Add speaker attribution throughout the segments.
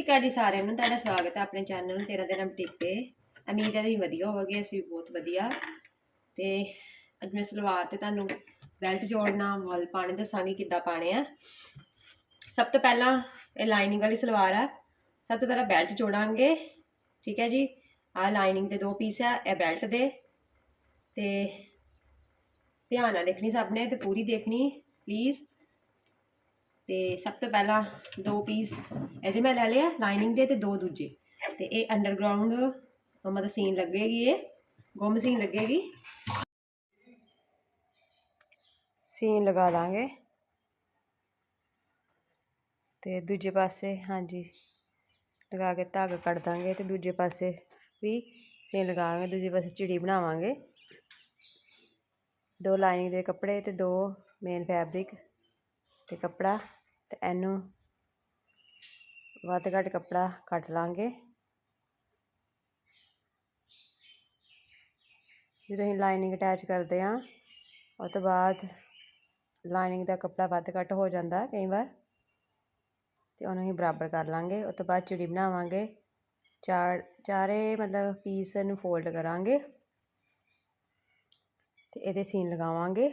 Speaker 1: ਸ਼੍ਰੀ ਅਕਾਲ ਜੀ ਸਾਰਿਆਂ ਨੂੰ, ਤੁਹਾਡਾ ਸਵਾਗਤ ਹੈ ਆਪਣੇ ਚੈਨਲ ਤੇਰਾ ਦਿਨ ਬੁਟੀਕ ਤੇ। ਉਮੀਦ ਹੈ ਤੁਸੀਂ ਵਧੀਆ ਹੋਵੋਗੇ, ਅਸੀਂ ਵੀ ਬਹੁਤ ਵਧੀਆ। ਤੇ ਅੱਜ ਮੈਂ ਸਲਵਾਰ ਤੇ ਤੁਹਾਨੂੰ ਬੈਲਟ ਜੋੜਨਾ, ਵਾਲ ਪਾਣੇ ਦੱਸਾਂਗੀ ਕਿੱਦਾਂ ਪਾਣੇ ਆ। ਸਭ ਤੋਂ ਪਹਿਲਾਂ ਇਹ ਲਾਈਨਿੰਗ ਵਾਲੀ ਸਲਵਾਰ ਆ। ਸਭ ਤੋਂ ਪਹਿਲਾਂ ਬੈਲਟ ਜੋੜਾਂਗੇ, ਠੀਕ ਹੈ ਜੀ? ਆਹ ਲਾਈਨਿੰਗ ਦੇ ਦੋ ਪੀਸ ਆ, ਇਹ ਬੈਲਟ ਦੇ। ਤੇ ਧਿਆਨ ਨਾਲ ਦੇਖਣੀ ਸਭ ਨੇ ਤੇ ਪੂਰੀ ਦੇਖਣੀ ਪਲੀਜ਼ ਤੇ ਸਭ ਤੋਂ ਪਹਿਲਾਂ ਦੋ ਪੀਸ ਇਹਦੇ ਮੈਂ ਲੈ ਲਿਆ ਲਾਈਨਿੰਗ ਦੇ ਤੇ ਦੋ ਦੂਜੇ। ਤੇ ਇਹ ਅੰਡਰਗਰਾਉਂਡ ਮਤਲਬ ਸੀਨ ਲੱਗੇਗੀ ਇਹ, ਗੁੰਮ ਸੀਨ ਲੱਗੇਗੀ। ਸੀਨ ਲਗਾ ਦਾਂਗੇ। ਤੇ ਦੂਜੇ ਪਾਸੇ, ਹਾਂਜੀ, ਲਗਾ ਕੇ ਧਾਗਾ ਕੱਢ ਦਾਂਗੇ ਤੇ ਦੂਜੇ ਪਾਸੇ ਵੀ ਸੀਨ ਲਗਾਵਾਂਗੇ, ਦੂਜੇ ਪਾਸੇ ਚਿੜੀ ਬਣਾਵਾਂਗੇ। ਦੋ ਲਾਈਨਿੰਗ ਦੇ ਕੱਪੜੇ ਤੇ ਦੋ ਮੇਨ ਫੈਬਰਿਕ ਤੇ ਕੱਪੜਾ। ਤੇ ਇਹਨੂੰ ਵੱਧ ਘੱਟ ਕੱਪੜਾ ਕੱਟ ਲਾਂਗੇ। ਜਦੋਂ ਅਸੀਂ ਲਾਈਨਿੰਗ ਅਟੈਚ ਕਰਦੇ ਹਾਂ, ਉਸ ਤੋਂ ਬਾਅਦ ਲਾਈਨਿੰਗ ਦਾ ਕੱਪੜਾ ਵੱਧ ਘੱਟ ਹੋ ਜਾਂਦਾ ਕਈ ਵਾਰ। ਤੇ ਉਹਨੂੰ ਅਸੀਂ ਬਰਾਬਰ ਕਰ ਲਾਂਗੇ। ਉਸ ਤੋਂ ਬਾਅਦ ਚਿੜੀ ਬਣਾਵਾਂਗੇ। ਚਾਰ, ਚਾਰੇ ਮਤਲਬ ਪੀਸ ਨੂੰ ਫੋਲਡ ਕਰਾਂਗੇ। ਤੇ ਇਹਦੇ ਸੀਨ ਲਗਾਵਾਂਗੇ।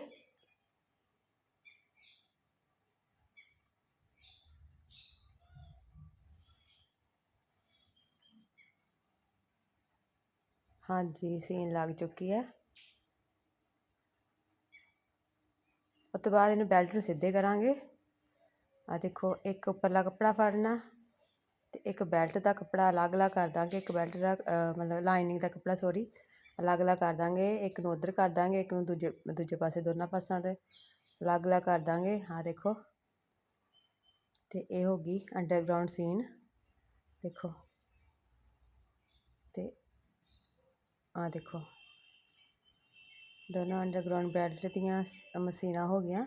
Speaker 1: ਹਾਂਜੀ ਸੀਨ ਲੱਗ ਚੁੱਕੀ ਹੈ। ਉਸ ਤੋਂ ਬਾਅਦ ਇਹਨੂੰ ਬੈਲਟ ਨੂੰ ਸਿੱਧੇ ਕਰਾਂਗੇ। ਆ ਦੇਖੋ, ਇੱਕ ਉੱਪਰਲਾ ਕੱਪੜਾ ਫੜਨਾ ਤੇ ਇੱਕ ਬੈਲਟ ਦਾ ਕੱਪੜਾ ਅਲੱਗ-ਅਲੱਗ ਕਰ ਦਾਂਗੇ। ਇੱਕ ਬੈਲਟ ਦਾ ਮਤਲਬ ਲਾਈਨਿੰਗ ਦਾ ਕੱਪੜਾ ਸੌਰੀ ਅਲੱਗ-ਅਲੱਗ ਕਰ ਦਾਂਗੇ। ਇੱਕ ਨੂੰ ਉਧਰ ਕਰ ਦਾਂਗੇ, ਇੱਕ ਨੂੰ ਦੂਜੇ ਦੂਜੇ ਪਾਸੇ ਦੋਨਾਂ ਪਾਸਾਂ ਤੇ ਅਲੱਗ-ਅਲੱਗ ਕਰ ਦਾਂਗੇ। ਆ ਦੇਖੋ। ਤੇ ਇਹ ਹੋ ਗਈ ਅੰਡਰਗਰਾਉਂਡ ਸੀਨ ਦੇਖੋ। ਤੇ ਆ ਦੇਖੋ। ਦੋਨੋਂ ਅੰਡਰਗਰਾਉਂਡ ਬੈਲਟ ਦੀਆਂ ਮਸ਼ੀਨਾਂ ਹੋ ਗਈਆਂ।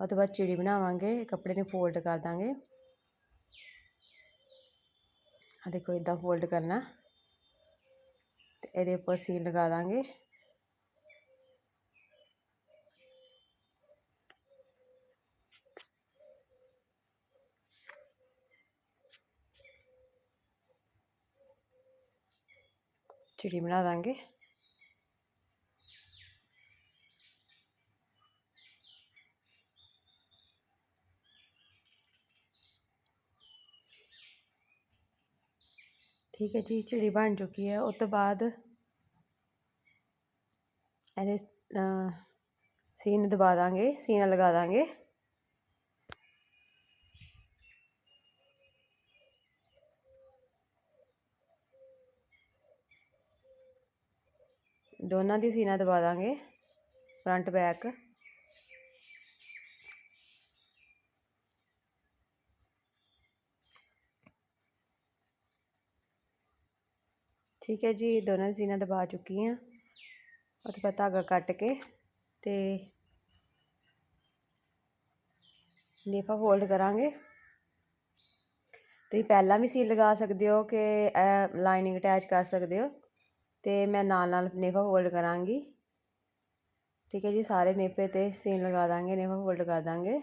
Speaker 1: ਉਹ ਤੋਂ ਬਾਅਦ ਚਿੜੀ ਬਣਾਵਾਂਗੇ, ਕੱਪੜੇ ਨੂੰ ਫੋਲਡ ਕਰ ਦਾਂਗੇ। ਆ ਦੇਖੋ ਇਦਾਂ ਫੋਲਡ ਕਰਨਾ। ਤੇ ਇਹਦੇ ਉੱਪਰ ਸੀਨ ਲਗਾ ਦਾਂਗੇ। ਚਿੜੀ ਬਣਾ ਦਾਂਗੇ ਠੀਕ ਹੈ ਜੀ ਚਿੜੀ ਬਣ ਚੁੱਕੀ ਹੈ ਉਸ ਤੋਂ ਬਾਅਦ ਇਹਦੇ ਸੀਨ ਦਬਾ ਦਾਂਗੇ ਸੀਨਾ ਲਗਾ ਦਾਂਗੇ ਦੋਨਾਂ ਦੀ ਸੀਨਾ ਦਬਾ ਦਾਂਗੇ ਫਰੰਟ ਬੈਕ ਠੀਕ ਹੈ ਜੀ, ਦੋਨਾਂ ਦੀ ਸੀਨਾ ਦਬਾ ਚੁੱਕੀ ਹਾਂ ਉਹ ਤੋਂ ਬਾਅਦ ਧਾਗਾ ਕੱਟ ਕੇ ਤੇ ਲੇਫਾ ਫੋਲਡ ਕਰਾਂਗੇ। ਤੁਸੀਂ ਪਹਿਲਾਂ ਵੀ ਸੀਲ ਲਗਾ ਸਕਦੇ ਹੋ ਕਿ ਲਾਈਨਿੰਗ ਅਟੈਚ ਕਰ ਸਕਦੇ ਹੋ। ਤੇ ਮੈਂ ਨਾਲ ਨਾਲ ਨੇਫਾ ਫੋਲਡ ਕਰਾਂਗੀ। ਠੀਕ ਹੈ ਜੀ, ਸਾਰੇ ਨੇਫੇ ਤੇ ਸੀਨ ਲਗਾ ਦਾਂਗੇ ਨੇਫਾ ਫੋਲਡ ਕਰ ਦਾਂਗੇ।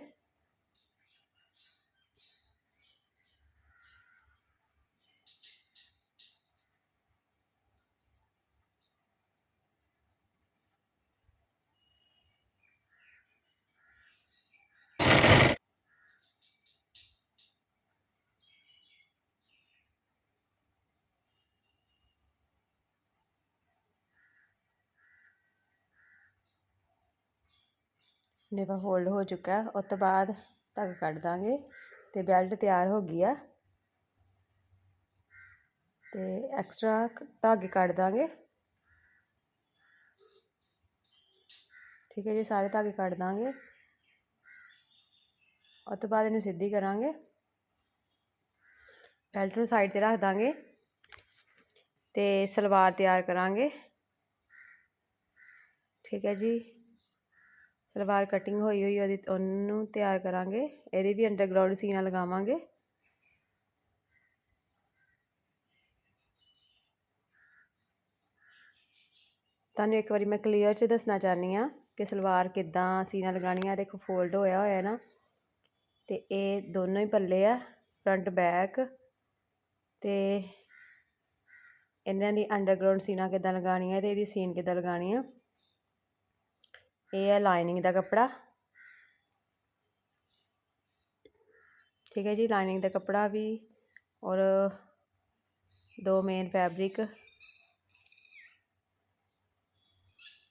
Speaker 1: ਨੇਵਾ ਫੋਲਡ ਹੋ ਚੁੱਕਾ ਉਸ ਤੋਂ ਬਾਅਦ ਧਾਗਾ ਕੱਢ ਦਾਂਗੇ ਤੇ ਬੈਲਟ ਤਿਆਰ ਹੋ ਗਈ ਆ। ਤੇ ਐਕਸਟਰਾ ਧਾਗੇ ਕੱਢ ਦਾਂਗੇ। ਠੀਕ ਹੈ ਜੀ, ਸਾਰੇ ਧਾਗੇ ਕੱਢ ਦਾਂਗੇ। ਉਸ ਤੋਂ ਬਾਅਦ ਇਹਨੂੰ ਸਿੱਧੀ ਕਰਾਂਗੇ। ਬੈਲਟ ਨੂੰ ਸਾਈਡ ਤੇ ਰੱਖ ਦਾਂਗੇ ਤੇ ਸਲਵਾਰ ਤਿਆਰ ਕਰਾਂਗੇ। ਠੀਕ ਹੈ ਜੀ। ਸਲਵਾਰ ਕਟਿੰਗ ਹੋਈ ਹੋਈ ਉਹਦੀ ਉਹਨੂੰ ਤਿਆਰ ਕਰਾਂਗੇ। ਇਹਦੀ ਵੀ ਅੰਡਰਗਰਾਉਂਡ ਸੀਨਾ ਲਗਾਵਾਂਗੇ। ਤੁਹਾਨੂੰ ਇੱਕ ਵਾਰੀ ਮੈਂ ਕਲੀਅਰ 'ਚ ਦੱਸਣਾ ਚਾਹਨੀ ਆ ਕਿ ਸਲਵਾਰ ਕਿੱਦਾਂ ਸੀਨਾ ਲਗਾਣੀ ਆ। ਦੇਖੋ ਫੋਲਡ ਹੋਇਆ ਹੋਇਆ ਨਾ, ਤੇ ਇਹ ਦੋਨੋਂ ਹੀ ਪੱਲੇ ਆ ਫਰੰਟ ਬੈਕ ਤੇ ਇਹਨਾਂ ਦੀ ਅੰਡਰਗਰਾਉਂਡ ਸੀਨਾ ਕਿੱਦਾਂ ਲਗਾਉਣੀ ਹੈ ਤੇ ਇਹਦੀ ਸੀਨ ਕਿੱਦਾਂ ਲਗਾਉਣੀ ਆ। ਇਹ ਹੈ ਲਾਈਨਿੰਗ ਦਾ ਕੱਪੜਾ। ਠੀਕ ਹੈ ਜੀ ਲਾਈਨਿੰਗ ਦਾ ਕੱਪੜਾ ਵੀ ਔਰ ਦੋ ਮੇਨ ਫੈਬਰਿਕ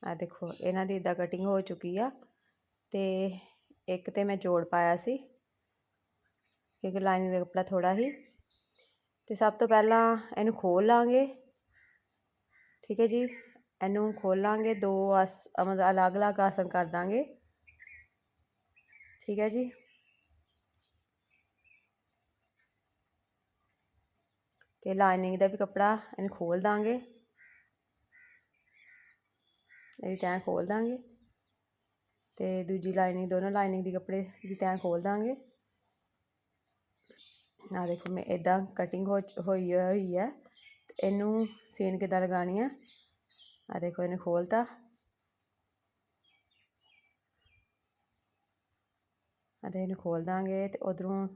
Speaker 1: ਆ ਦੇਖੋ, ਇਹਨਾਂ ਦੀ ਇਦਾਂ ਕਟਿੰਗ ਹੋ ਚੁੱਕੀ ਆ ਤੇ ਇੱਕ ਤੇ ਮੈਂ ਜੋੜ ਪਾਇਆ ਸੀ, ਕਿਉਂਕਿ ਲਾਈਨਿੰਗ ਦਾ ਕੱਪੜਾ ਥੋੜਾ ਹੀ। ਤੇ ਸਭ ਤੋਂ ਪਹਿਲਾਂ ਇਹਨੂੰ ਖੋਲ ਲਾਂਗੇ। ਠੀਕ ਹੈ ਜੀ ਇਹਨੂੰ ਖੋਲਾਂਗੇ, ਦੋ ਆਸ, ਮਤਲਬ ਅਲੱਗ-ਅਲੱਗ ਆਸਨ ਕਰ ਦਾਂਗੇ। ਠੀਕ ਹੈ ਜੀ? ਤੇ ਲਾਈਨਿੰਗ ਦਾ ਵੀ ਕੱਪੜਾ ਇਹਨੂੰ ਖੋਲ ਦਾਂਗੇ। ਇਹਦੀ ਤੈਂ ਖੋਲ ਦਾਂਗੇ। ਤੇ ਦੂਜੀ ਲਾਈਨਿੰਗ ਦੋਨੋਂ ਲਾਈਨਿੰਗ ਦੀ ਕੱਪੜੇ ਦੀ ਤੈਂ ਖੋਲ ਦਾਂਗੇ। ਆ ਦੇਖੋ, ਮੈਂ ਇਦਾਂ ਕਟਿੰਗ ਹੋ, ਹੋਈ ਹੋਈ ਹੈ। ਤੇ ਇਹਨੂੰ ਸੀਨ ਕਿੱਦਾਂ ਲਗਾਣੀ ਹੈ? ਆ ਦੇਖੋ ਇਹਨੇ ਖੋਲਤਾ। ਅਤੇ ਇਹਨੂੰ ਖੋਲ ਦਾਂਗੇ ਤੇ ਉਧਰੋਂ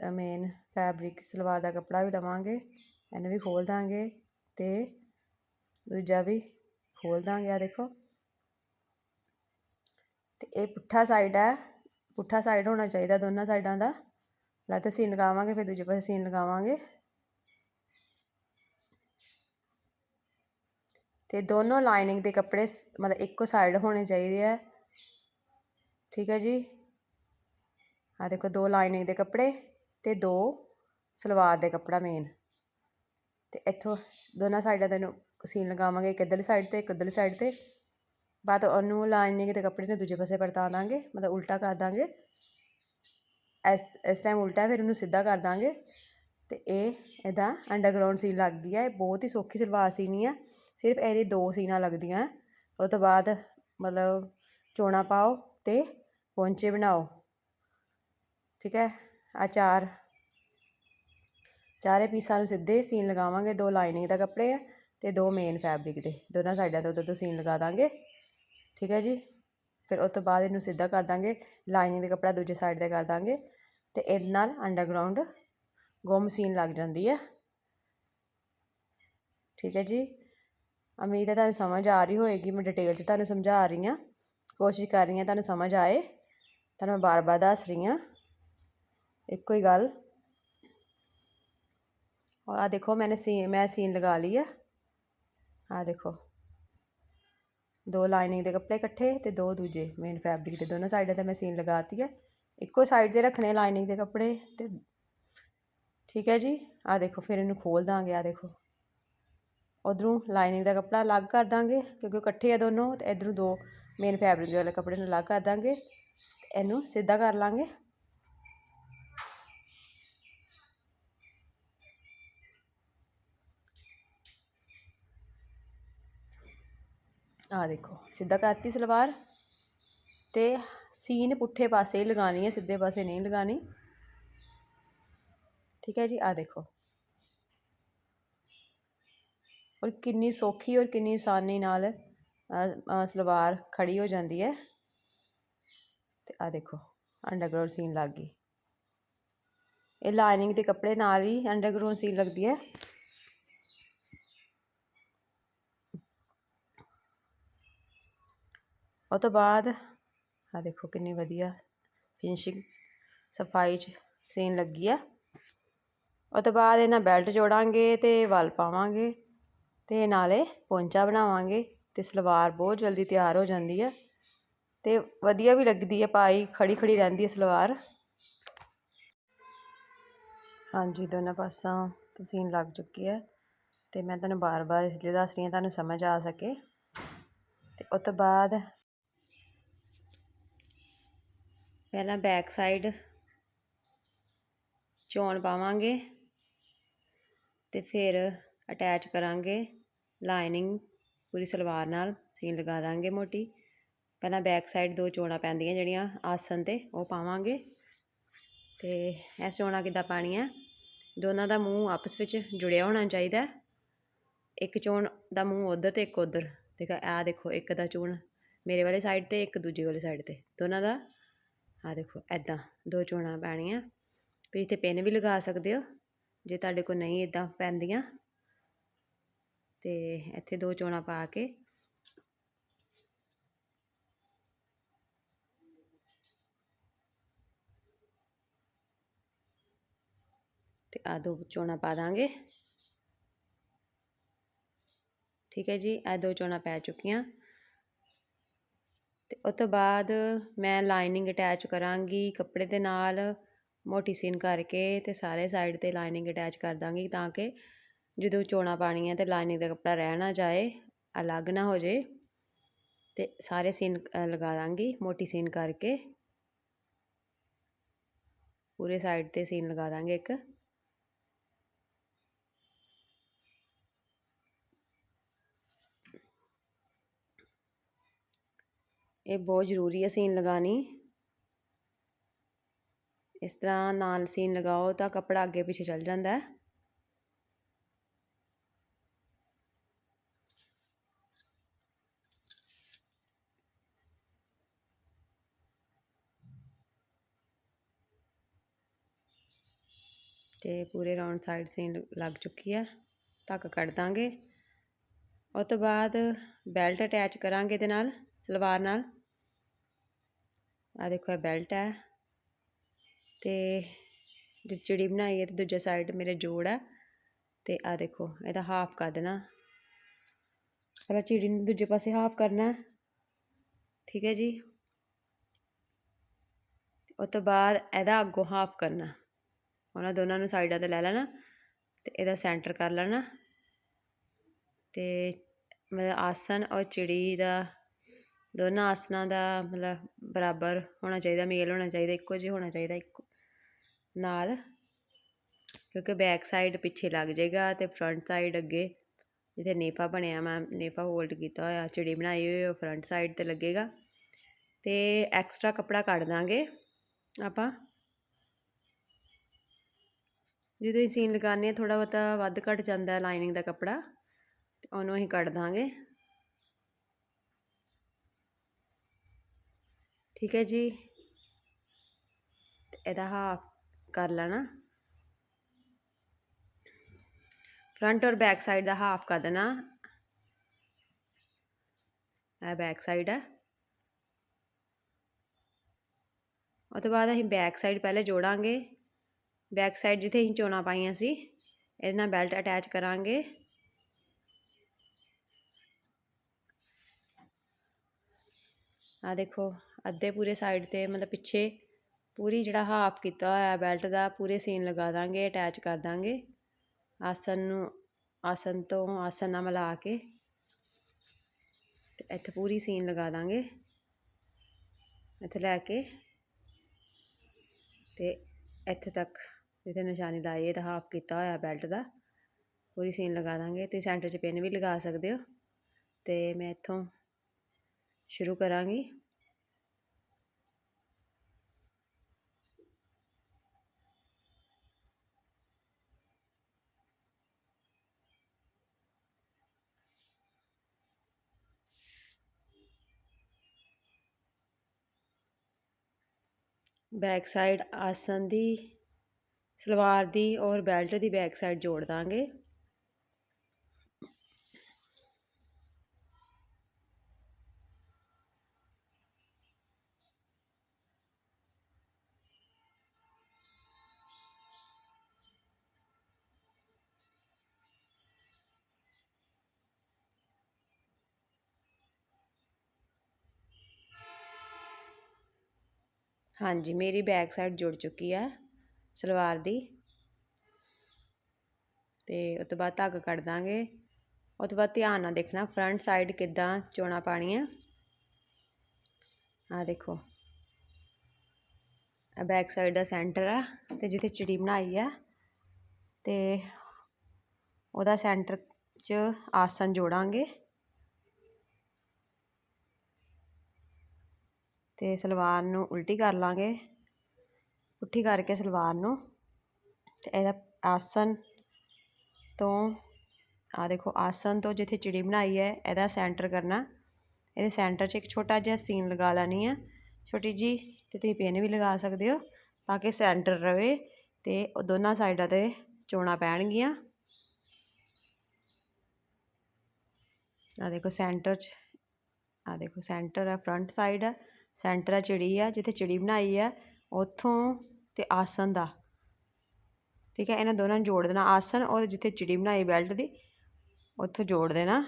Speaker 1: ਮੇਨ ਫੈਬਰਿਕ ਸਲਵਾਰ ਦਾ ਕੱਪੜਾ ਵੀ ਲਵਾਂਗੇ। ਇਹਨੂੰ ਵੀ ਖੋਲ ਦਾਂਗੇ ਤੇ ਦੂਜਾ ਵੀ ਖੋਲ ਦਾਂਗੇ ਆ ਦੇਖੋ। ਤੇ ਇਹ ਪੁੱਠਾ ਸਾਈਡ ਹੈ, ਪੁੱਠਾ ਸਾਈਡ ਹੋਣਾ ਚਾਹੀਦਾ ਦੋਨਾਂ ਸਾਈਡਾਂ ਦਾ। ਪਹਿਲਾਂ ਤਾਂ ਸੀਨ ਲਗਾਵਾਂਗੇ, ਫਿਰ ਦੂਜੇ ਪਾਸੇ ਸੀਨ ਲਗਾਵਾਂਗੇ। ਤੇ ਦੋਨੋਂ ਲਾਈਨਿੰਗ ਦੇ ਕੱਪੜੇ ਮਤਲਬ ਇੱਕੋ ਸਾਈਡ ਹੋਣੇ ਚਾਹੀਦੇ ਆ। ਠੀਕ ਹੈ ਜੀ? ਆ ਦੇਖੋ, ਦੋ ਲਾਈਨਿੰਗ ਦੇ ਕੱਪੜੇ ਤੇ ਦੋ ਸਲਵਾਰ ਦੇ ਕੱਪੜਾ ਮੇਨ ਤੇ ਇੱਥੋਂ ਦੋਨਾਂ ਸਾਈਡਾਂ ਤੇ ਸੀਨ ਲਗਾਵਾਂਗੇ, ਇੱਕ ਇੱਧਰਲੀ ਸਾਈਡ ਤੇ, ਇੱਕ ਉੱਧਰਲੀ ਸਾਈਡ ਤੇ। ਬਾਅਦ ਉਹਨੂੰ ਲਾਈਨਿੰਗ ਦੇ ਕੱਪੜੇ ਨੂੰ ਦੂਜੇ ਪਾਸੇ ਪਰਤਾ ਦਾਂਗੇ, ਮਤਲਬ ਉਲਟਾ ਕਰ ਦਾਂਗੇ। ਇਸ ਇਸ ਟਾਈਮ ਉਲਟਾ, ਫਿਰ ਉਹਨੂੰ ਸਿੱਧਾ ਕਰ ਦਾਂਗੇ। ਤੇ ਇਹ ਇਹਦਾ ਅੰਡਰਗਰਾਉਂਡ ਸੀਨ ਲੱਗ ਗਈ ਹੈ ਇਹ ਬਹੁਤ ਹੀ ਸੌਖੀ ਸਲਵਾਰ ਸੀਨੀ ਆ। ਸਿਰਫ ਇਹਦੀ ਦੋ ਸੀਨਾਂ ਲੱਗਦੀਆਂ। ਉਹ ਤੋਂ ਬਾਅਦ ਮਤਲਬ ਚੋਣਾ ਪਾਓ ਤੇ ਪੌਂਚੇ ਬਣਾਓ। ਠੀਕ ਹੈ? ਆ ਚਾਰ। ਚਾਰੇ ਪੀਸਾਂ ਨੂੰ ਸਿੱਧੇ ਸੀਨ ਲਗਾਵਾਂਗੇ। ਦੋ ਲਾਈਨਿੰਗ ਦਾ ਕੱਪੜੇ ਆ ਤੇ ਦੋ ਮੇਨ ਫੈਬਰਿਕ ਦੇ। ਦੋਨਾਂ ਸਾਈਡਾਂ ਤੋਂ ਦੋ ਸੀਨ ਲਗਾ ਦਾਂਗੇ। ਠੀਕ ਹੈ ਜੀ? ਫਿਰ ਉਸ ਤੋਂ ਬਾਅਦ ਇਹਨੂੰ ਸਿੱਧਾ ਕਰ ਦਾਂਗੇ। ਲਾਈਨਿੰਗ ਦਾ ਕੱਪੜਾ ਦੂਜੇ ਸਾਈਡ ਤੇ ਕਰ ਦਾਂਗੇ ਤੇ ਇਹਦੇ ਨਾਲ ਅੰਡਰਗਰਾਉਂਡ ਗੁੰਮ ਸੀਨ ਲੱਗ ਜਾਂਦੀ ਹੈ। ਠੀਕ ਹੈ ਜੀ? ਉਮੀਦ ਹੈ ਤੁਹਾਨੂੰ ਸਮਝ ਆ ਰਹੀ ਹੋਏਗੀ ਮੈਂ ਡਿਟੇਲ 'ਚ ਤੁਹਾਨੂੰ ਸਮਝਾ ਰਹੀ ਹਾਂ ਕੋਸ਼ਿਸ਼ ਕਰ ਰਹੀ ਹਾਂ ਤੁਹਾਨੂੰ ਸਮਝ ਆਏ ਤੁਹਾਨੂੰ ਮੈਂ ਬਾਰ-ਬਾਰ ਦੱਸ ਰਹੀ ਹਾਂ ਇੱਕੋ ਹੀ ਗੱਲ और आ देखो मैंने सी मैं सीन लगा ली है आ देखो ਦੋ ਲਾਈਨਿੰਗ ਦੇ ਕੱਪੜੇ ਇਕੱਠੇ ਤੇ ਦੋ ਦੂਜੇ ਮੇਨ ਫੈਬਰਿਕ ਦੇ ਦੋਨੋਂ ਸਾਈਡਾਂ ਤੇ ਮੈਂ ਸੀਨ ਲਗਾਤੀ ਹੈ ਇੱਕੋ ਸਾਈਡ ਤੇ ਰੱਖਣੇ ਲਾਈਨਿੰਗ ਦੇ ਕੱਪੜੇ ਤੇ ਠੀਕ ਹੈ ਜੀ ਆ ਦੇਖੋ ਫਿਰ ਇਹਨੂੰ ਖੋਲ ਦਾਂਗੇ ਆ ਦੇਖੋ ਉਧਰੋਂ ਲਾਈਨਿੰਗ ਦਾ ਕੱਪੜਾ ਅਲੱਗ ਕਰ ਦਾਂਗੇ, ਕਿਉਂਕਿ ਇਕੱਠੇ ਆ ਦੋਨੋਂ, ਤੇ ਇਧਰੋਂ ਦੋ ਮੇਨ ਫੈਬਰਿਕ ਦੇ ਵਾਲੇ ਕੱਪੜੇ ਨੂੰ ਅਲੱਗ ਕਰ ਦਾਂਗੇ ਇਹਨੂੰ ਸਿੱਧਾ ਕਰ ਲਾਂਗੇ। ਆ ਦੇਖੋ, ਸਿੱਧਾ ਕਰਤੀ ਸਲਵਾਰ, ਤੇ ਸੀਨ ਪੁੱਠੇ ਪਾਸੇ ਹੀ ਲਗਾਣੀ ਹੈ, ਸਿੱਧੇ ਪਾਸੇ ਨਹੀਂ ਲਗਾਣੀ ਠੀਕ ਹੈ ਜੀ ਆ ਦੇਖੋ। ਔਰ ਕਿੰਨੀ ਸੌਖੀ ਔਰ ਕਿੰਨੀ ਆਸਾਨੀ ਨਾਲ ਸਲਵਾਰ ਖੜੀ ਹੋ ਜਾਂਦੀ ਹੈ। ਤੇ ਆ ਦੇਖੋ ਅੰਡਰਗਰਾਉਂਡ ਸੀਨ ਲੱਗ ਗਈ। ਇਹ ਲਾਈਨਿੰਗ ਦੇ ਕੱਪੜੇ ਨਾਲ ਹੀ ਅੰਡਰਗਰਾਉਂਡ ਸੀਨ ਲੱਗਦੀ ਹੈ। ਉਹ ਤੋਂ ਬਾਅਦ ਆ ਦੇਖੋ ਕਿੰਨੀ ਵਧੀਆ ਫਿਨਿਸ਼ਿੰਗ ਸਫ਼ਾਈ 'ਚ ਸੀਨ ਲੱਗੀ ਆ ਉਹ ਤੋਂ ਬਾਅਦ ਇਹਨਾਂ ਬੈਲਟ ਜੋੜਾਂਗੇ ਤੇ ਵਲ ਪਾਵਾਂਗੇ। ਅਤੇ ਨਾਲੇ ਪੌਂਚਾ ਬਣਾਵਾਂਗੇ ਅਤੇ ਸਲਵਾਰ ਬਹੁਤ ਜਲਦੀ ਤਿਆਰ ਹੋ ਜਾਂਦੀ ਹੈ ਅਤੇ ਵਧੀਆ ਵੀ ਲੱਗਦੀ ਹੈ ਪਾਈ ਖੜ੍ਹੀ ਖੜ੍ਹੀ ਰਹਿੰਦੀ ਹੈ ਸਲਵਾਰ। ਹਾਂਜੀ, ਦੋਨਾਂ ਪਾਸਾਂ ਤਸੀਨ ਲੱਗ ਚੁੱਕੀ ਹੈ ਅਤੇ ਮੈਂ ਤੁਹਾਨੂੰ ਬਾਰ-ਬਾਰ ਇਸ ਲਈ ਦੱਸ ਰਹੀ ਹਾਂ ਤੁਹਾਨੂੰ ਸਮਝ ਆ ਸਕੇ। ਅਤੇ ਉਸ ਤੋਂ ਬਾਅਦ ਪਹਿਲਾਂ ਬੈਕ ਸਾਈਡ ਚੋਣ ਪਾਵਾਂਗੇ ਤੇ ਫਿਰ ਅਟੈਚ ਕਰਾਂਗੇ। ਲਾਈਨਿੰਗ ਪੂਰੀ ਸਲਵਾਰ ਨਾਲ ਸੀਨ ਲਗਾ ਦਾਂਗੇ ਮੋਟੀ। ਪਹਿਲਾਂ ਬੈਕ ਸਾਈਡ ਦੋ ਚੋਣਾਂ ਪੈਂਦੀਆਂ ਜਿਹੜੀਆਂ ਆਸਨ ਤੇ, ਉਹ ਪਾਵਾਂਗੇ। ਤੇ ਇਹ ਚੋਣਾਂ ਕਿੱਦਾਂ ਪਾਣੀਆਂ? ਦੋਨਾਂ ਦਾ ਮੂੰਹ ਆਪਸ ਵਿੱਚ ਜੁੜਿਆ ਹੋਣਾ ਚਾਹੀਦਾ। ਇੱਕ ਚੋਣ ਦਾ ਮੂੰਹ ਉਧਰ ਤੇ ਇੱਕ ਉਧਰ। ਦੇਖਾ ਆ ਦੇਖੋ, ਇੱਕ ਦਾ ਚੋਣ ਮੇਰੇ ਵਾਲੇ ਸਾਈਡ ਤੇ, ਇੱਕ ਦੂਜੇ ਵਾਲੇ ਸਾਈਡ ਤੇ। ਦੋਨਾਂ ਦਾ ਆ ਦੇਖੋ ਐਦਾਂ ਦੋ ਚੋਣਾਂ ਪੈਣੀਆਂ। ਤੁਸੀਂ ਇੱਥੇ ਪਿੰਨ ਵੀ ਲਗਾ ਸਕਦੇ ਹੋ, ਜੇ ਤੁਹਾਡੇ ਕੋਲ ਨਹੀਂ ਇਦਾਂ ਪੈਂਦੀਆਂ। ਤੇ ਇੱਥੇ ਦੋ ਚੋਣਾ ਪਾ ਕੇ। ਤੇ ਆ ਦੋ ਚੋਣਾ ਪਾ ਦਾਂਗੇ। ਠੀਕ ਹੈ ਜੀ, ਇਹ ਦੋ ਚੋਣਾ ਪੈ ਚੁੱਕੀਆਂ। ਤੇ ਉਸ ਤੋਂ ਬਾਅਦ ਮੈਂ ਲਾਈਨਿੰਗ ਅਟੈਚ ਕਰਾਂਗੀ ਕੱਪੜੇ ਦੇ ਨਾਲ, ਮੋਟੀ ਸੀਨ ਕਰਕੇ ਤੇ ਸਾਰੇ ਸਾਈਡ ਤੇ ਲਾਈਨਿੰਗ ਅਟੈਚ ਕਰ ਦਾਂਗੀ ਤਾਂ ਕਿ ਜਦੋਂ ਚੋਣਾ ਪਾਣੀ ਤਾਂ ਲਾਈਨਿੰਗ ਦਾ ਕੱਪੜਾ ਰਹਿ ਨਾ ਜਾਏ, ਅਲੱਗ ਨਾ ਹੋ ਜੇ, ਤੇ ਸਾਰੇ ਸੀਨ ਲਗਾ ਦਾਂਗੀ, ਮੋਟੀ ਸੀਨ ਕਰਕੇ। ਪੂਰੇ ਸਾਈਡ ਤੇ ਸੀਨ ਲਗਾ ਦਾਂਗੇ ਇੱਕ। ਇਹ ਬਹੁਤ ਜ਼ਰੂਰੀ ਹੈ ਸੀਨ ਲਗਾਣੀ। ਇਸ ਤਰ੍ਹਾਂ ਨਾਲ ਸੀਨ ਲਗਾਓ ਤਾਂ ਕੱਪੜਾ ਅੱਗੇ ਪਿੱਛੇ ਚੱਲ ਜਾਂਦਾ। ਹੈ ਤੇ ਪੂਰੇ ਰਾਉਂਡ ਸਾਈਡ ਸੀਨ ਲੱਗ ਚੁੱਕੀ ਹੈ ਧੱਕ ਕੱਢ ਦਾਂਗੇ। ਉਸ ਤੋਂ ਬਾਅਦ ਬੈਲਟ ਅਟੈਚ ਕਰਾਂਗੇ ਇਹਦੇ ਨਾਲ, ਸਲਵਾਰ ਨਾਲ। ਆ ਦੇਖੋ, ਇਹ ਬੈਲਟ ਹੈ ਤੇ ਜੇ ਚਿੜੀ ਬਣਾਈ ਹੈ ਤੇ ਦੂਜੇ ਸਾਈਡ ਮੇਰੇ ਜੋੜ ਹੈ ਤੇ ਆ ਦੇਖੋ, ਇਹਦਾ ਹਾਫ ਕਰ ਦੇਣਾ। ਪਹਿਲਾਂ ਚਿੜੀ ਨੂੰ ਦੂਜੇ ਪਾਸੇ ਹਾਫ ਕਰਨਾ। ਠੀਕ ਹੈ ਜੀ। ਉਸ ਤੋਂ ਬਾਅਦ ਇਹਦਾ ਅੱਗੋਂ ਹਾਫ ਕਰਨਾ। ਉਹਨਾਂ ਦੋਨਾਂ ਨੂੰ ਸਾਈਡਾਂ ਤੇ ਲੈ ਲੈਣਾ ਤੇ ਇਹਦਾ ਸੈਂਟਰ ਕਰ ਲੈਣਾ ਤੇ ਮਤਲਬ ਆਸਨ ਔਰ ਚਿੜੀ ਦਾ ਦੋਨਾਂ ਆਸਨਾਂ ਦਾ ਮਤਲਬ ਬਰਾਬਰ ਹੋਣਾ ਚਾਹੀਦਾ, ਮੇਲ ਹੋਣਾ ਚਾਹੀਦਾ, ਇੱਕੋ ਜਿਹਾ ਹੋਣਾ ਚਾਹੀਦਾ, ਇੱਕੋ ਨਾਲ ਕਿਉਂਕਿ ਬੈਕ ਸਾਈਡ ਪਿੱਛੇ ਲੱਗ ਜਾਏਗਾ ਤੇ ਫਰੰਟ ਸਾਈਡ ਅੱਗੇ ਜਿੱਥੇ ਨੇਫਾ ਬਣਿਆ ਮੈਂ ਨੇਫਾ ਹੋਲਡ ਕੀਤਾ ਹੋਇਆ, ਚਿੜੀ ਬਣਾਈ ਹੋਈ ਉਹ ਫਰੰਟ ਸਾਈਡ ਤੇ ਲੱਗੇਗਾ ਤੇ ਐਕਸਟਰਾ ਕੱਪੜਾ ਕੱਢ ਦਾਂਗੇ ਆਪਾਂ। ਜਦੋਂ ਅਸੀਂ ਸੀਨ ਲਗਾਉਂਦੇ ਹਾਂ ਥੋੜਾ ਬਹੁਤਾ ਵੱਧ ਘਟ ਜਾਂਦਾ ਲਾਈਨਿੰਗ ਦਾ ਕੱਪੜਾ, ਤੇ ਉਹਨੂੰ ਅਸੀਂ ਕੱਢ ਦਾਂਗੇ। ਠੀਕ ਹੈ ਜੀ? ਇਹਦਾ ਹਾਫ ਕਰ ਲੈਣਾ। ਫਰੰਟ ਔਰ ਬੈਕ ਸਾਈਡ ਦਾ ਹਾਫ ਕਰ ਦੇਣਾ। ਇਹ ਬੈਕ ਸਾਈਡ ਹੈ। ਉਹ ਤੋਂ ਬਾਅਦ ਅਸੀਂ ਬੈਕ ਸਾਈਡ ਪਹਿਲੇ ਜੋੜਾਂਗੇ। ਬੈਕ ਸਾਈਡ ਜਿੱਥੇ ਅਸੀਂ ਚੋਣਾ ਪਾਈਆਂ ਸੀ, ਇਹਦੇ ਨਾਲ ਬੈਲਟ ਅਟੈਚ ਕਰਾਂਗੇ। ਆ ਦੇਖੋ, ਅੱਧੇ ਪੂਰੇ ਸਾਈਡ ਤੇ ਮਤਲਬ ਪਿੱਛੇ ਪੂਰੀ ਜਿਹੜਾ ਹਾਫ ਕੀਤਾ ਹੋਇਆ ਬੈਲਟ ਦਾ, ਪੂਰੇ ਸੀਨ ਲਗਾ ਦਾਂਗੇ, ਅਟੈਚ ਕਰ ਦਾਂਗੇ। ਆਸਨ ਨੂੰ, ਆਸਨ ਤੋਂ ਆਸਨ ਨਾਲ ਮਿਲਾ ਕੇ ਤੇ ਇੱਥੇ ਪੂਰੀ ਸੀਨ ਲਗਾ ਦਾਂਗੇ। ਇੱਥੇ ਲੈ ਕੇ ਤੇ ਇੱਥੇ ਤੱਕ ਜਿੱਥੇ ਨਿਸ਼ਾਨੀ ਲਾਈ ਹੈ ਤਾਂ ਹਾਫ ਕੀਤਾ ਹੋਇਆ ਬੈਲਟ ਦਾ। ਪੂਰੀ ਸੀਨ ਲਗਾ ਦਾਂਗੇ। ਤੁਸੀਂ ਸੈਂਟਰ 'ਚ ਪਿੰਨ ਵੀ ਲਗਾ ਸਕਦੇ ਹੋ। ਤੇ ਮੈਂ ਇੱਥੋਂ ਸ਼ੁਰੂ ਕਰਾਂਗੀ। ਬੈਕ ਸਾਈਡ ਆਸਨ ਦੀ ਸਲਵਾਰ ਦੀ ਔਰ ਬੈਲਟ ਦੀ ਬੈਕ ਸਾਈਡ ਜੋੜ ਦਾਂਗੇ। ਹਾਂਜੀ, ਮੇਰੀ ਬੈਕ ਸਾਈਡ ਜੁੜ ਚੁੱਕੀ ਹੈ। ਸਲਵਾਰ ਦੀ। ਤੇ ਉਸ ਤੋਂ ਬਾਅਦ ਧਾਗਾ ਕੱਢ ਦਾਂਗੇ। ਉਸ ਤੋਂ ਬਾਅਦ ਧਿਆਨ ਨਾਲ ਦੇਖਣਾ ਫਰੰਟ ਸਾਈਡ ਕਿੱਦਾਂ ਚੋਣਾ ਪਾਣੀਆਂ ਆ ਦੇਖੋ। ਆ ਬੈਕ ਸਾਈਡ ਦਾ ਸੈਂਟਰ ਆ ਤੇ ਜਿੱਥੇ ਚਿੜੀ ਬਣਾਈ ਆ। ਤੇ ਉਹਦਾ ਸੈਂਟਰ 'ਚ ਆਸਨ ਜੋੜਾਂਗੇ। ਤੇ ਸਲਵਾਰ ਨੂੰ ਉਲਟੀ ਕਰ ਲਾਂਗੇ। ਪੁੱਠੀ ਕਰਕੇ ਸਲਵਾਰ ਨੂੰ ਤੇ ਇਹਦਾ ਆਸਨ ਤੋਂ ਆ ਦੇਖੋ, ਆਸਨ ਤੋਂ ਜਿੱਥੇ ਚਿੜੀ ਬਣਾਈ ਹੈ, ਇਹਦਾ ਸੈਂਟਰ ਕਰਨਾ। ਇਹਦੇ ਸੈਂਟਰ 'ਚ ਇੱਕ ਛੋਟਾ ਜਿਹਾ ਸੀਨ ਲਗਾ ਲੈਣੀ ਹੈ ਛੋਟੀ ਜੀ ਤੇ ਤੁਸੀਂ ਪਿੰਨ ਵੀ ਲਗਾ ਸਕਦੇ ਹੋ, ਤਾਂ ਕਿ ਸੈਂਟਰ ਰਵੇ ਤੇ ਉਹ ਦੋਨਾਂ ਸਾਈਡਾਂ ਤੇ ਚੋਣਾਂ ਪੈਣਗੀਆਂ। ਆ ਦੇਖੋ ਸੈਂਟਰ 'ਚ ਆ ਦੇਖੋ ਸੈਂਟਰ ਆ ਫਰੰਟ ਸਾਈਡ ਹੈ ਸੈਂਟਰ ਆ ਚਿੜੀ ਆ, ਜਿੱਥੇ ਚਿੜੀ ਬਣਾਈ ਆ, ਉੱਥੋਂ ਤੇ ਆਸਨ ਦਾ। ਠੀਕ ਹੈ, ਇਹਨਾਂ ਦੋਨਾਂ ਨੂੰ ਜੋੜ ਦੇਣਾ। ਆਸਨ ਔਰ ਜਿੱਥੇ ਚਿੜੀ ਬਣਾਈ ਬੈਲਟ ਦੀ, ਉੱਥੋਂ ਜੋੜ ਦੇਣਾ।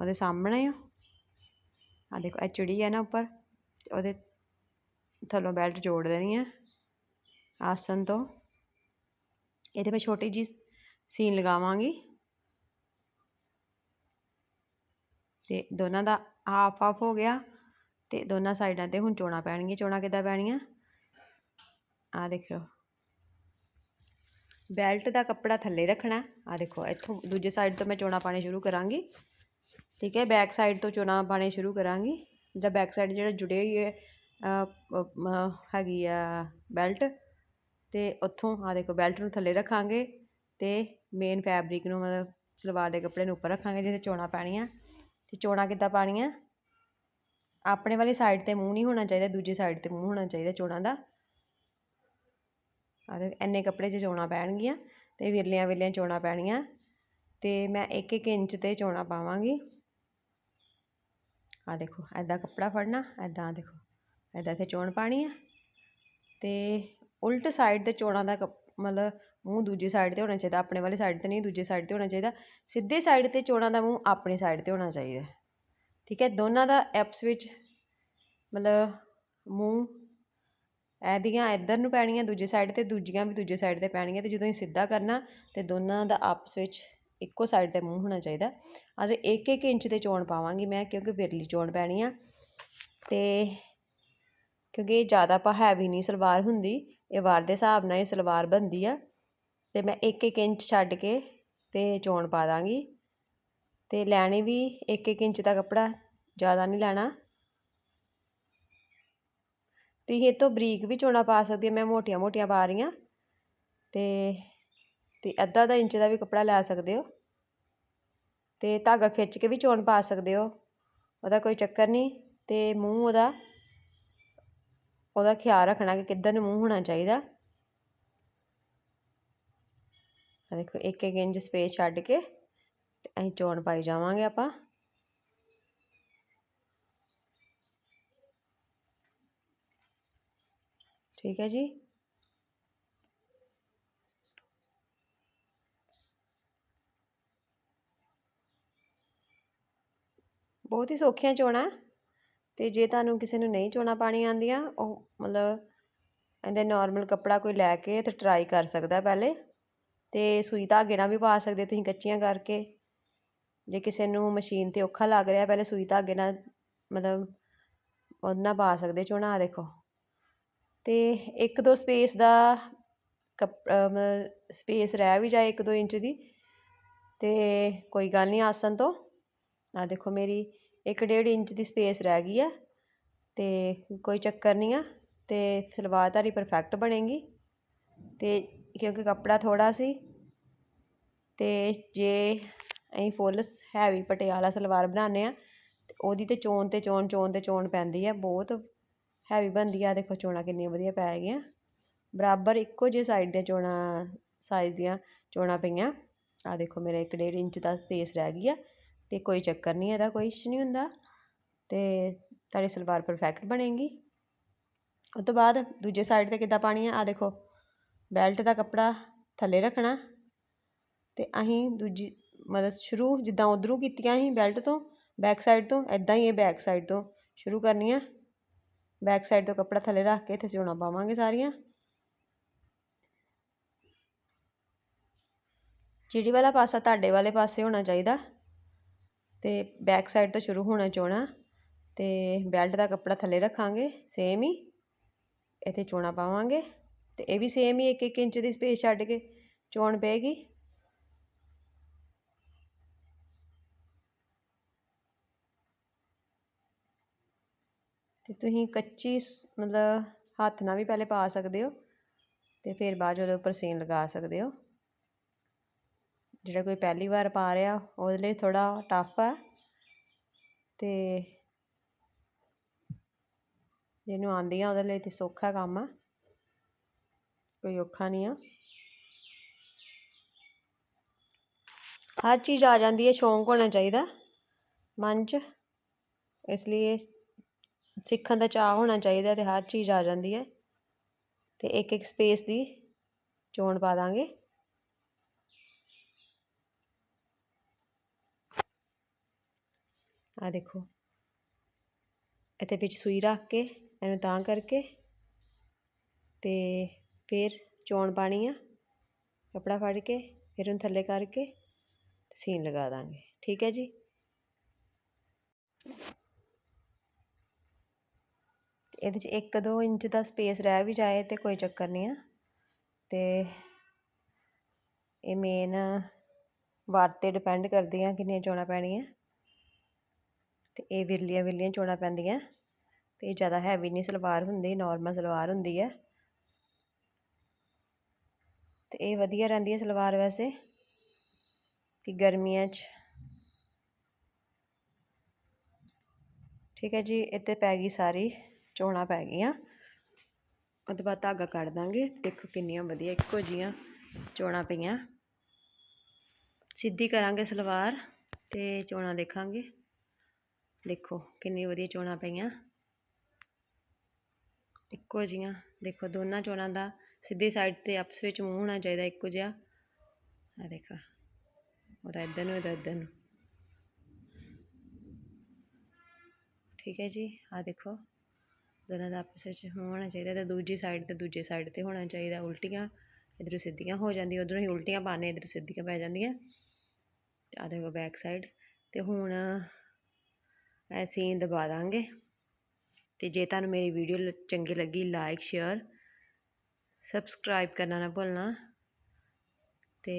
Speaker 1: ਉਹਦੇ ਸਾਹਮਣੇ ਆ। ਦੇਖੋ, ਇਹ ਚਿੜੀ ਹੈ ਨਾ ਉੱਪਰ ਉਹਦੇ ਥੱਲੋਂ ਬੈਲਟ ਜੋੜ ਦੇਣੀ ਹੈ ਆਸਨ ਤੋਂ। ਇਹਦੇ ਮੈਂ ਛੋਟੀ ਜੀ ਸੀਨ ਲਗਾਵਾਂਗੀ। ਤੇ ਦੋਨਾਂ ਦਾ ਹਾਫ ਹਾਫ ਹੋ ਗਿਆ, ਤੇ ਦੋਨਾਂ ਸਾਈਡਾਂ ਤੇ ਹੁਣ ਚੋਣਾਂ ਪੈਣਗੀਆਂ। ਚੋਣਾਂ ਕਿੱਦਾਂ ਪੈਣੀਆਂ? ਆ ਦੇਖੋ ਬੈਲਟ ਦਾ ਕੱਪੜਾ ਥੱਲੇ ਰੱਖਣਾ। ਆ ਦੇਖੋ, ਇੱਥੋਂ ਦੂਜੇ ਸਾਈਡ ਤੋਂ ਮੈਂ ਚੋਣਾਂ ਪਾਣੇ ਸ਼ੁਰੂ ਕਰਾਂਗੀ। ਠੀਕ ਹੈ ਬੈਕ ਸਾਈਡ ਤੋਂ ਚੋਣਾਂ ਪਾਣੇ ਸ਼ੁਰੂ ਕਰਾਂਗੀ। ਜਿਹੜਾ ਬੈਕ ਸਾਈਡ ਜਿਹੜਾ ਜੁੜੇ ਹੋਈ ਹੈ ਹੈਗੀ ਆ ਬੈਲਟ। ਤੇ ਉੱਥੋਂ, ਆ ਦੇਖੋ, ਬੈਲਟ ਨੂੰ ਥੱਲੇ ਰੱਖਾਂਗੇ ਤੇ ਮੇਨ ਫੈਬਰਿਕ ਨੂੰ ਮਤਲਬ ਸਲਵਾਰ ਦੇ ਕੱਪੜੇ ਨੂੰ ਉੱਪਰ ਰੱਖਾਂਗੇ ਜਿਹਦੇ ਚੋਣਾਂ ਪੈਣੀਆਂ। ਤੇ ਚੋਣਾਂ ਕਿੱਦਾਂ ਪਾਣੀਆਂ ਆਪਣੇ ਵਾਲੀ ਸਾਈਡ ਤੇ ਮੂੰਹ ਨਹੀਂ ਹੋਣਾ ਚਾਹੀਦਾ, ਦੂਜੀ ਸਾਈਡ ਤੇ ਮੂੰਹ ਹੋਣਾ ਚਾਹੀਦਾ ਚੋਣਾਂ ਦਾ। ਆ ਦੇ ਇੰਨੇ ਕੱਪੜੇ 'ਚ ਚੋਣਾਂ ਪੈਣਗੀਆਂ ਤੇ ਵਿਰਲੀਆਂ ਵਿਰਲੀਆਂ ਚੋਣਾਂ ਪੈਣੀਆਂ ਤੇ ਮੈਂ 1-1 ਇੰਚ ਤੇ ਚੋਣਾਂ ਪਾਵਾਂਗੀ। ਆ ਦੇਖੋ ਐਦਾਂ ਕੱਪੜਾ ਫੜਨਾ ਐਦਾਂ ਦੇਖੋ ਐਦਾਂ ਤੇ ਚੋਣ ਪਾਣੀ ਆ ਤੇ ਉਲਟ ਸਾਈਡ ਤੇ ਚੋਣਾਂ ਦਾ ਮਤਲਬ ਮੂੰਹ ਦੂਜੀ ਸਾਈਡ ਤੇ ਹੋਣਾ ਚਾਹੀਦਾ, ਆਪਣੇ ਵਾਲੀ ਸਾਈਡ ਤੇ ਨਹੀਂ, ਦੂਜੀ ਸਾਈਡ ਤੇ ਹੋਣਾ ਚਾਹੀਦਾ, ਸਿੱਧੇ ਸਾਈਡ ਤੇ ਚੋਣਾਂ ਦਾ ਮੂੰਹ ਆਪਣੀ ਸਾਈਡ ਤੇ ਹੋਣਾ ਚਾਹੀਦਾ। ਠੀਕ ਹੈ, ਦੋਨਾਂ ਦਾ ਐਪਸ ਵਿੱਚ ਮਤਲਬ ਮੂੰਹ ਇਹਦੀਆਂ ਇੱਧਰ ਨੂੰ ਪੈਣੀਆਂ, ਦੂਜੀ ਸਾਈਡ ਤੇ ਦੂਜੀਆਂ ਵੀ ਦੂਜੇ ਸਾਈਡ ਤੇ ਪੈਣਗੀਆਂ ਤੇ ਜਦੋਂ ਇਹ ਸਿੱਧਾ ਕਰਨਾ ਤੇ ਦੋਨਾਂ ਦਾ ਆਪਸ ਵਿੱਚ ਇੱਕੋ ਸਾਈਡ ਤੇ ਮੂੰਹ ਹੋਣਾ ਚਾਹੀਦਾ। ਅਤੇ 1-1 ਇੰਚ ਤੇ ਚੋਣ ਪਾਵਾਂਗੀ ਮੈਂ ਕਿਉਂਕਿ ਵਿਰਲੀ ਚੋਣ ਪੈਣੀ ਆ ਤੇ ਕਿਉਂਕਿ ਇਹ ਜ਼ਿਆਦਾ ਪਾ ਹੈਵੀ ਨਹੀਂ ਸਲਵਾਰ ਹੁੰਦੀ, ਇਹ ਵਾਰ ਦੇ ਹਿਸਾਬ ਨਾਲ ਇਹ ਸਲਵਾਰ ਬਣਦੀ ਆ ਤੇ ਮੈਂ 1-1 ਇੰਚ ਛੱਡ ਕੇ ਤੇ ਚੋਣ ਪਾ ਦਾਂਗੀ ਤੇ ਲੈਣੀ ਵੀ 1-1 ਇੰਚ ਦਾ ਕੱਪੜਾ, ਜ਼ਿਆਦਾ ਨਹੀਂ ਲੈਣਾ। ਤੁਸੀਂ ਇਹ ਤੋਂ ਬਰੀਕ ਵੀ ਚੋਣਾ ਪਾ ਸਕਦੇ ਹੋ, ਮੈਂ ਮੋਟੀਆਂ ਮੋਟੀਆਂ ਪਾ ਰਹੀ ਹਾਂ। ਤੇ ਤੇ ਅੱਧਾ ਅੱਧਾ ਇੰਚ ਦਾ ਵੀ ਕੱਪੜਾ ਲੈ ਸਕਦੇ ਹੋ। ਤੇ ਧਾਗਾ ਖਿੱਚ ਕੇ ਵੀ ਚੋਣ ਪਾ ਸਕਦੇ ਹੋ। ਉਹਦਾ ਕੋਈ ਚੱਕਰ ਨਹੀਂ ਤੇ ਮੂੰਹ ਉਹਦਾ ਉਹਦਾ ਖਿਆਲ ਰੱਖਣਾ ਕਿ ਕਿੱਧਰ ਨੂੰ ਮੂੰਹ ਹੋਣਾ ਚਾਹੀਦਾ। ਆ ਦੇਖੋ ਇੱਕ ਇੱਕ ਇੰਚ ਸਪੇਸ ਛੱਡ ਕੇ ਤੇ ਅਸੀਂ ਚੋਣ ਪਾਈ ਜਾਵਾਂਗੇ ਆਪਾਂ। ਠੀਕ ਹੈ ਜੀ। ਬਹੁਤ ਹੀ ਸੌਖੀਆਂ ਚੋਣਾਂ ਤੇ ਜੇ ਤੁਹਾਨੂੰ ਕਿਸੇ ਨੂੰ ਨਹੀਂ ਚੋਣਾਂ ਪਾਣੀ ਆਉਂਦੀਆਂ, ਉਹ ਮਤਲਬ ਇਹਦੇ ਨਾਰਮਲ ਕੱਪੜਾ ਕੋਈ ਲੈ ਕੇ ਤੇ ਟਰਾਈ ਕਰ ਸਕਦਾ ਪਹਿਲੇ ਤੇ ਸੂਈ ਧਾਗੇ ਨਾਲ ਵੀ ਪਾ ਸਕਦੇ ਤੁਸੀਂ ਕੱਚੀਆਂ ਕਰਕੇ। ਜੇ ਕਿਸੇ ਨੂੰ ਮਸ਼ੀਨ ਤੇ ਔਖਾ ਲੱਗ ਰਿਹਾ, ਪਹਿਲੇ ਸੂਈ ਧਾਗੇ ਨਾਲ ਮਤਲਬ ਉਹਦੇ ਨਾਲ ਪਾ ਸਕਦੇ ਚੋਣਾਂ ਦੇਖੋ। ਅਤੇ ਇੱਕ ਦੋ ਸਪੇਸ ਦਾ ਕੱਪ ਸਪੇਸ ਰਹਿ ਵੀ ਜਾਏ ਇੱਕ ਦੋ ਇੰਚ ਦੀ। ਅਤੇ ਕੋਈ ਗੱਲ ਨਹੀਂ ਆਸਣ ਤੋਂ। ਆਹ ਦੇਖੋ ਮੇਰੀ ਇੱਕ ਡੇਢ ਇੰਚ ਦੀ ਸਪੇਸ ਰਹਿ ਗਈ ਆ। ਅਤੇ ਕੋਈ ਚੱਕਰ ਨਹੀਂ ਆ। ਅਤੇ ਸਲਵਾਰ ਧਾਰੀ ਪਰਫੈਕਟ ਬਣੇਗੀ। ਅਤੇ ਕਿਉਂਕਿ ਕੱਪੜਾ ਥੋੜ੍ਹਾ ਸੀ। ਅਤੇ ਜੇ ਅਸੀਂ ਫੁੱਲ ਹੈਵੀ ਪਟਿਆਲਾ ਸਲਵਾਰ ਬਣਾਉਂਦੇ ਆ, ਤੇ ਉਹਦੀ ਤੇ ਚੋਣ ਤੇ ਚੋਣ ਚੋਣ ਤੇ ਚੋਣ ਪੈਂਦੀ ਆ। ਬਹੁਤ ਹੈਵੀ ਬਣਦੀ ਆ ਦੇਖੋ ਚੋਣਾਂ ਕਿੰਨੀਆਂ ਵਧੀਆ ਪੈ ਗਈਆਂ। ਬਰਾਬਰ ਇੱਕੋ ਜਿਹੇ ਸਾਈਡ ਦੀਆਂ ਚੋਣਾਂ ਸਾਈਜ਼ ਦੀਆਂ ਚੋਣਾਂ ਪਈਆਂ। ਆ ਦੇਖੋ ਮੇਰਾ ਇੱਕ ਡੇਢ ਇੰਚ ਦਾ ਸਪੇਸ ਰਹਿ ਗਈ ਆ, ਤੇ ਕੋਈ ਚੱਕਰ ਨਹੀਂ, ਇਹਦਾ ਕੋਈ ਇਸ਼ੂ ਨਹੀਂ ਹੁੰਦਾ। ਤੇ ਤੁਹਾਡੀ ਸਲਵਾਰ ਪਰਫੈਕਟ ਬਣੇਗੀ। ਉਸ ਤੋਂ ਬਾਅਦ ਦੂਜੇ ਸਾਈਡ ਤੇ ਕਿੱਦਾਂ ਪਾਣੀ ਆ ਆ ਦੇਖੋ ਬੈਲਟ ਦਾ ਕੱਪੜਾ ਥੱਲੇ ਰੱਖਣਾ। ਤੇ ਅਸੀਂ ਦੂਜੀ, ਮਤਲਬ ਸ਼ੁਰੂ ਜਿੱਦਾਂ ਉਧਰੋਂ ਕੀਤੀਆਂ ਅਸੀਂ ਬੈਲਟ ਤੋਂ ਬੈਕ ਸਾਈਡ ਤੋਂ ਐਦਾਂ ਹੀ ਇਹ ਬੈਕ ਸਾਈਡ ਤੋਂ ਸ਼ੁਰੂ ਕਰਨੀਆਂ ਬੈਕ ਸਾਈਡ ਤੋਂ ਕੱਪੜਾ ਥੱਲੇ ਰੱਖ ਕੇ ਇੱਥੇ ਸਿਉਣਾ ਪਾਵਾਂਗੇ ਸਾਰੀਆਂ। ਚਿੜੀ ਵਾਲਾ ਪਾਸਾ ਤੁਹਾਡੇ ਵਾਲੇ ਪਾਸੇ ਹੋਣਾ ਚਾਹੀਦਾ ਤੇ ਬੈਕ ਸਾਈਡ ਤੋਂ ਸ਼ੁਰੂ ਹੋਣਾ ਚਾਹਣਾ ਤੇ ਬੈਲਟ ਦਾ ਕੱਪੜਾ ਥੱਲੇ ਰੱਖਾਂਗੇ ਸੇਮ ਹੀ। ਇੱਥੇ ਚੋਣਾ ਪਾਵਾਂਗੇ ਤੇ ਇਹ ਵੀ ਸੇਮ ਹੀ 1-1 ਇੰਚ ਦੀ ਸਪੇਸ ਛੱਡ ਕੇ ਚੋਣ ਪਏਗੀ। ਤੇ ਤੁਸੀਂ ਕੱਚੀ ਮਤਲਬ ਹੱਥ ਨਾਲ ਵੀ ਪਹਿਲੇ ਪਾ ਸਕਦੇ ਹੋ ਤੇ ਫਿਰ ਬਾਅਦ ਉਹਦੇ ਉੱਪਰ ਸੀਨ ਲਗਾ ਸਕਦੇ ਹੋ। ਜਿਹੜਾ ਕੋਈ ਪਹਿਲੀ ਵਾਰ ਪਾ ਰਿਹਾ, ਉਹਦੇ ਲਈ ਥੋੜਾ ਟਫ ਹੈ ਤੇ ਜਿਹਨੂੰ ਆਂਦੀਆਂ ਉਹਦੇ ਲਈ ਤੇ ਸੌਖਾ ਕੰਮ ਆ। ਕੋਈ ਔਖਾ ਨਹੀਂ ਆ। ਹਰ ਚੀਜ਼ ਆ ਜਾਂਦੀ ਹੈ, ਸ਼ੌਂਕ ਹੋਣਾ ਚਾਹੀਦਾ ਮਨ 'ਚ। ਇਸ ਲਈ ਸਿੱਖਣ ਦਾ ਚਾਹ ਹੋਣਾ ਚਾਹੀਦਾ ਤੇ ਹਰ ਚੀਜ਼ ਆ ਜਾਂਦੀ ਹੈ। ਤੇ ਇੱਕ ਇੱਕ ਸਪੇਸ ਦੀ ਚੋਣ ਪਾ ਦਾਂਗੇ। ਆ ਦੇਖੋ। ਇੱਥੇ ਵਿੱਚ ਸੂਈ ਰੱਖ ਕੇ, ਇਹਨੂੰ ਤਾਂ ਕਰਕੇ ਤੇ ਫਿਰ ਚੋਣ ਪਾਣੀ ਆ। ਕਪੜਾ ਫੜ ਕੇ, ਫਿਰ ਉਹਨੂੰ ਥੱਲੇ ਕਰਕੇ ਸੀਨ ਲਗਾ ਦਾਂਗੇ। ਠੀਕ ਹੈ ਜੀ? ਇਹਦੇ 'ਚ 1-2 ਇੰਚ ਦਾ ਸਪੇਸ ਰਹਿ ਵੀ ਜਾਏ ਤੇ ਕੋਈ ਚੱਕਰ ਨਹੀਂ ਆ। ਤੇ ਇਹ ਮੇਨ ਵਾਰ ਤੇ ਡਿਪੈਂਡ ਕਰਦੀਆਂ ਕਿੰਨੀਆਂ ਚੋਣਾਂ ਪੈਣੀਆਂ। ਤੇ ਇਹ ਵਿਰਲੀਆਂ ਵਿਰਲੀਆਂ ਚੋਣਾਂ ਪੈਂਦੀਆਂ। ਤੇ ਇਹ ਜ਼ਿਆਦਾ ਹੈਵੀ ਨਹੀਂ ਸਲਵਾਰ ਹੁੰਦੀ ਨਾਰਮਲ ਸਲਵਾਰ ਹੁੰਦੀ ਹੈ ਤੇ ਇਹ ਵਧੀਆ ਰਹਿੰਦੀ ਹੈ ਸਲਵਾਰ ਵੈਸੇ। ਕਿ ਗਰਮੀਆਂ 'ਚ ਠੀਕ ਹੈ ਜੀ, ਇੱਥੇ ਪੈ ਗਈ ਸਾਰੀ। ਚੋਣਾਂ ਪੈ ਗਈਆਂ। ਉਹਦੇ ਬਾਅਦ ਧਾਗਾ ਕੱਢ ਦਾਂਗੇ। ਦੇਖੋ ਕਿੰਨੀਆਂ ਵਧੀਆ ਇੱਕੋ ਜੀਆਂ ਚੋਣਾਂ ਪਈਆਂ। ਸਿੱਧੀ ਕਰਾਂਗੇ ਸਲਵਾਰ ਤੇ ਚੋਣਾਂ ਦੇਖਾਂਗੇ। ਦੇਖੋ ਕਿੰਨੀ ਵਧੀਆ ਚੋਣਾਂ ਪਈਆਂ। ਇੱਕੋ ਜੀਆਂ ਦੇਖੋ ਦੋਨਾਂ ਚੋਣਾਂ ਦਾ ਸਿੱਧੀ ਸਾਈਡ ਤੇ ਆਪਸ ਵਿੱਚ ਮੂੰਹ ਹੋਣਾ ਚਾਹੀਦਾ ਇੱਕੋ ਜਿਹਾ। ਆ ਦੇਖਾ। ਉਹਦਾ ਇੱਧਰ ਨੂੰ ਇਹਦਾ ਇੱਧਰ ਨੂੰ। ਠੀਕ ਹੈ ਜੀ। ਆ ਦੇਖੋ। ਦੋਨਾਂ ਦਾ ਆਪਸ ਵਿੱਚ ਹੋਣਾ ਚਾਹੀਦਾ ਤੇ ਦੂਜੀ ਸਾਈਡ ਤੇ ਦੂਜੇ ਸਾਈਡ ਤੇ ਹੋਣਾ ਚਾਹੀਦਾ, ਉਲਟੀਆਂ ਇਧਰੋਂ ਸਿੱਧੀਆਂ ਹੋ ਜਾਂਦੀਆਂ, ਉਧਰੋਂ ਹੀ ਉਲਟੀਆਂ ਪਾਣੇ ਇਧਰ ਸਿੱਧੀਆਂ ਪੈ ਜਾਂਦੀਆਂ। ਤੇ ਆ ਦੇਖੋ ਬੈਕ ਸਾਈਡ ਤੇ ਹੁਣ ਅਸੀਂ ਦਬਾ ਦਾਂਗੇ ਤੇ ਜੇ ਤੁਹਾਨੂੰ ਮੇਰੀ ਵੀਡੀਓ ਚੰਗੀ ਲੱਗੀ ਲਾਈਕ ਸ਼ੇਅਰ ਸਬਸਕ੍ਰਾਈਬ ਕਰਨਾ ਨਾ ਭੁੱਲਣਾ ਤੇ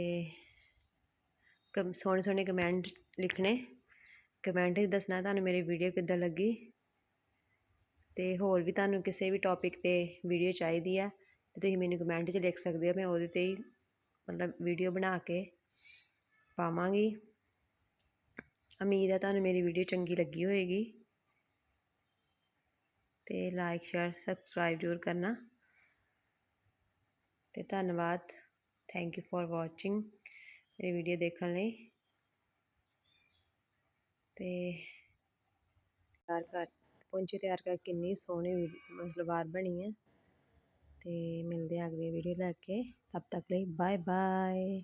Speaker 1: ਕਮ ਸੋਹਣੇ ਸੋਹਣੇ ਕਮੈਂਟ ਲਿਖਣੇ। ਕਮੈਂਟ ਵਿੱਚ ਦੱਸਣਾ ਤੁਹਾਨੂੰ ਮੇਰੀ ਵੀਡੀਓ ਕਿੱਦਾਂ ਲੱਗੀ। ਅਤੇ ਹੋਰ ਵੀ ਤੁਹਾਨੂੰ ਕਿਸੇ ਵੀ ਟੋਪਿਕ ਤੇ ਵੀਡੀਓ ਚਾਹੀਦੀ ਆ, ਤੇ ਤੁਸੀਂ ਮੈਨੂੰ ਕਮੈਂਟ 'ਚ ਲਿਖ ਸਕਦੇ ਹੋ, ਮੈਂ ਉਹਦੇ ਤੇ ਹੀ ਮਤਲਬ ਵੀਡੀਓ ਬਣਾ ਕੇ ਪਾਵਾਂਗੀ। ਉਮੀਦ ਹੈ ਤੁਹਾਨੂੰ ਮੇਰੀ ਵੀਡੀਓ ਚੰਗੀ ਲੱਗੀ ਹੋਏਗੀ। ਅਤੇ ਲਾਈਕ ਸ਼ੇਅਰ ਸਬਸਕ੍ਰਾਈਬ ਜ਼ਰੂਰ ਕਰਨਾ। ਅਤੇ ਧੰਨਵਾਦ। ਥੈਂਕ ਯੂ ਫॉर ਵਾਚਿੰਗ ਮੇਰੀ ਵੀਡੀਓ ਦੇਖਣ ਲਈ। ਅਤੇ ਤਿਆਰ ਕਰ ਪਹੁੰਚੇ ਤਿਆਰ ਕਰਕੇ ਕਿੰਨੀ ਸੋਹਣੀ ਸਲਵਾਰ ਬਣੀ ਹੈ। ਅਤੇ ਮਿਲਦੇ ਆ ਅਗਲੀ ਵੀਡੀਓ ਲੈ ਕੇ। ਤਬ ਤੱਕ ਲਈ ਬਾਏ ਬਾਏ